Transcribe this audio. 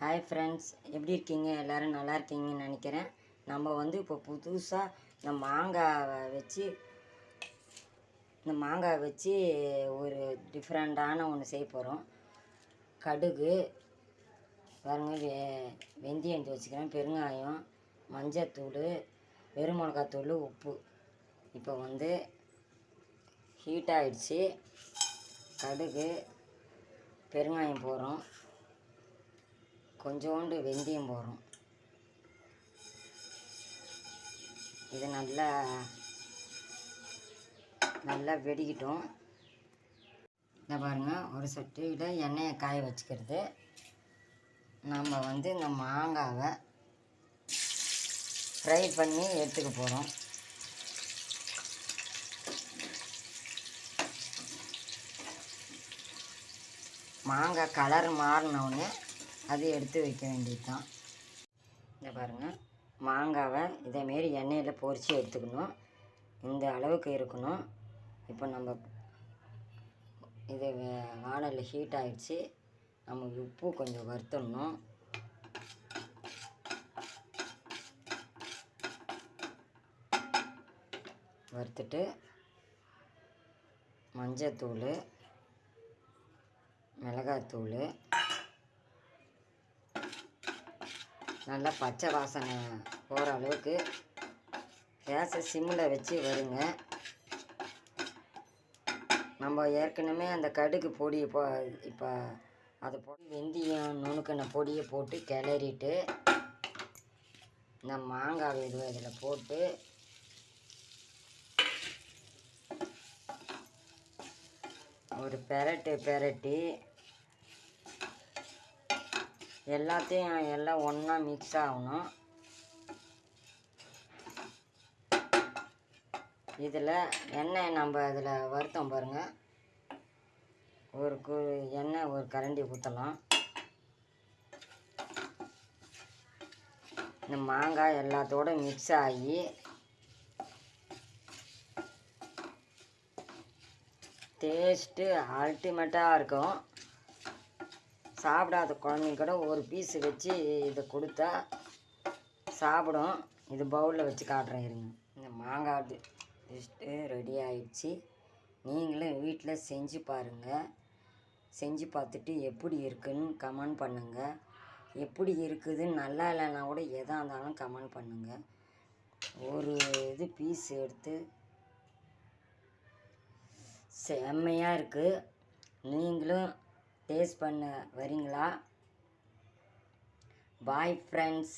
Hi friends எப்படி இருக்கீங்க? எல்லோரும் நல்லா இருக்கீங்கன்னு நினைக்கிறேன். நம்ம வந்து இப்போ புதுசாக இந்த மாங்காவை வச்சு இந்த மாங்காய் வச்சு ஒரு டிஃப்ரெண்ட்டான ஒன்று செய்ய போகிறோம் கடுகு பாருங்க வெ வெந்தயம் எடுத்து வச்சுக்கிறேன். பெருங்காயம் மஞ்சத்தூள் வெறும் மிளகாத்தூள் உப்பு. இப்போ வந்து ஹீட் ஆகிடுச்சு கடுகு பெருங்காயம் போகிறோம் கொஞ்சோண்டு வெந்தயம் போடுறோம். இது நல்லா நல்லா வெடிக்கிட்டோம். இந்த பாருங்கள் ஒரு சட்டியில் எண்ணெயை காய வச்சுக்கிறது. நம்ம வந்து இந்த மாங்காவை ஃப்ரை பண்ணி எடுத்துக்க போகிறோம் மாங்காய் கலர் மாறினவுடனே அது எடுத்து வைக்க வேண்டியது தான் இந்த பாருங்கள் மாங்காவை இதேமாரி எண்ணெயில் பொரித்து எடுத்துக்கணும். இந்த அளவுக்கு இருக்கணும். இப்போ நம்ம இது வானலில் ஹீட் ஆகிடுச்சு நம்ம உப்பு கொஞ்சம் வறுத்துடணும். வறுத்துட்டு மஞ்சத்தூள் மிளகாத்தூள் நல்லா பச்சை வாசனை போகிற அளவுக்கு கேஸை சிம்மில் வச்சு வருங்க. நம்ம ஏற்கனவே அந்த கடுகு பொடியை போ இப்போ அதை போட்டு வெந்தயம் நுணுக்கின பொடியை போட்டு கிளறிட்டு இந்த மாங்காய் இது இதில் போட்டு ஒரு பெரட்டு பெரட்டி எல்லாத்தையும் எல்லாம் ஒன்றா மிக்ஸ் ஆகணும். இதில் எண்ணெய் நம்ம அதில் வருத்தம் பாருங்கள் ஒரு கு எண்ணெய் ஒரு கரண்டி ஊற்றலாம் இந்த மாங்காய் எல்லாத்தோட மிக்ஸ் ஆகி டேஸ்ட்டு அல்டிமேட்டாக இருக்கும். சாப்பிடாத குழந்தைங்க கூட ஒரு பீஸ் வச்சு இதை கொடுத்தா சாப்பிடும். இது பவுலில் வச்சு காட்டுறேன் இருங்க. இந்த மாங்காய் டிஷ்ட்டு ரெடி ஆயிடுச்சு. நீங்களும் வீட்டில் செஞ்சு பாருங்கள் செஞ்சு பார்த்துட்டு எப்படி இருக்குன்னு கமெண்ட் பண்ணுங்கள் எப்படி இருக்குதுன்னு நல்லா இல்லைன்னா கூட எதாக இருந்தாலும் கமெண்ட் பண்ணுங்கள் ஒரு இது பீஸ் எடுத்து செம்மையாக இருக்குது நீங்களும் டேஸ்ட் பண்ண வரீங்களா? Bye friends